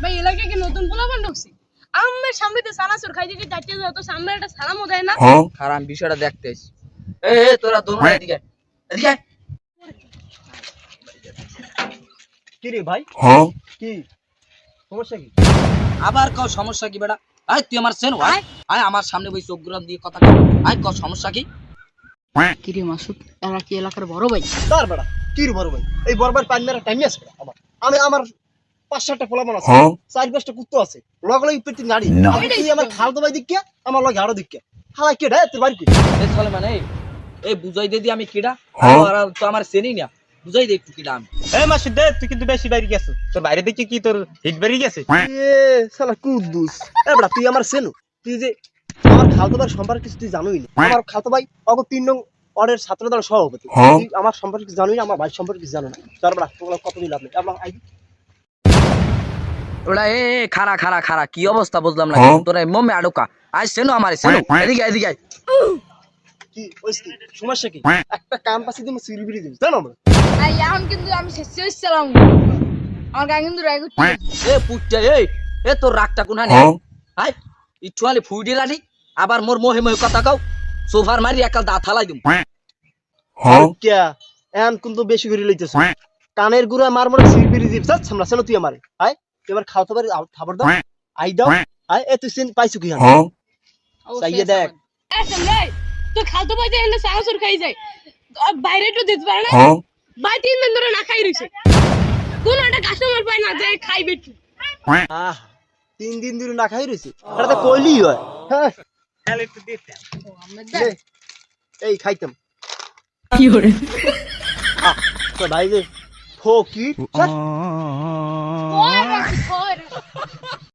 ভাই এলাকায় কি নতুন পোলাপান ঢুকছি? আমের সামনে তো সানাসুর খাই দিকে চারটে যায় তো সামনে একটা সালামও দেয় না। খারাপ আমি বিষয়টা দেখতে এসেছি এ এ, তোরা দোনো এদিকে। এদিকে। কি রে ভাই? কি? সমস্যা কি? আবার কও সমস্যা কি বেটা? আয় তুই আমার সেন আয়। আমার সামনে বই চোখ দিয়ে কথা। আয় কও সমস্যা কি? কিরে মাসুদ এরা কি এলাকার বড় ভাই? তার বেড়া কি বড় ভাই? এই বরবার পানি মেরা টাইম আছে। বেটা আমার আমি আমার পাঁচ সাতটা পোলাপন আছে। চার পাঁচটা কুত্তো আছে। লগ লগ আমি আমার খাল দিকে আমার লগে আরও দিকে হালা কে রে তোর বাড়ি চলে মানে এই বুঝাই দে দি আমি কিডা? আর তো আমার চেনি না। বুঝাই দে একটু কিডা আমি। এই মাসুদ দে তুই কিন্তু বেশি বাইরে গেছিস তোর বাইরে দেখি কি তোর হিট বেরিয়ে গেছে? এ শালা কুদ্দুস। এ বেটা তুই আমার সেনু তুই যে আমার খালতো ভাই সম্পর্কে কিছু তুই জানোই না। আমার খালতো ভাই অগো তিন নং অর্ডের ছাত্র দল সভাপতি তুই আমার সম্পর্কে জানোই না আমার ভাই সম্পর্কে জানো না। তার বেটা তোগুলো কত দিন লাভ নেই। আমার আই ওরা এ খারা খারা খারা কি অবস্থা বুঝলাম না তোরা মমে আড়ুকা। আয় সেনো আমার সেনো। এদিকে এদিকে। কি সমস্যা কি? একটা কাম পাশে তুমি সিলবিরি দিবি জানো আমরা এখন কিন্তু আমি শেষ হইছিলাম। আমার গায়ে কিন্তু রাগ উঠছে এ পুটটা এই এ তোর রাগটা কোনা নে আয় ইটুয়ালি ফুইডি আবার মোর মোহে মোহে কথা কও। সোফার মারি একাল দাঁত হালাই দিম। কিয়া এন কিন্তু বেশি করে লইতেছ। কানের গুড়া মার মরে সিলবিরি দিবি সামলা সেনো তুই আমারে। আয়। তুই আমার খাওয়াতে পারি খাবার দাও। আই দাও। আয় এ তুই সিন পাইছু কি হান চাইয়ে দেখ। তুই খালতো ভাই যায় সানাসুর খাই যায়। আর বাইরে একটু দিতে পারে না? ভাই তিন দিন ধরে না খাই রইছে। কোন একটা কাস্টমার পায় না যে খাইবে একটু। আহ তিন দিন ধরে না খাই রইছে। এটা তো কইলি হয়। হ্যাঁ। তাহলে একটু দিতে এই খাইতাম। কি করে তো ভাই যে ফকির Oh,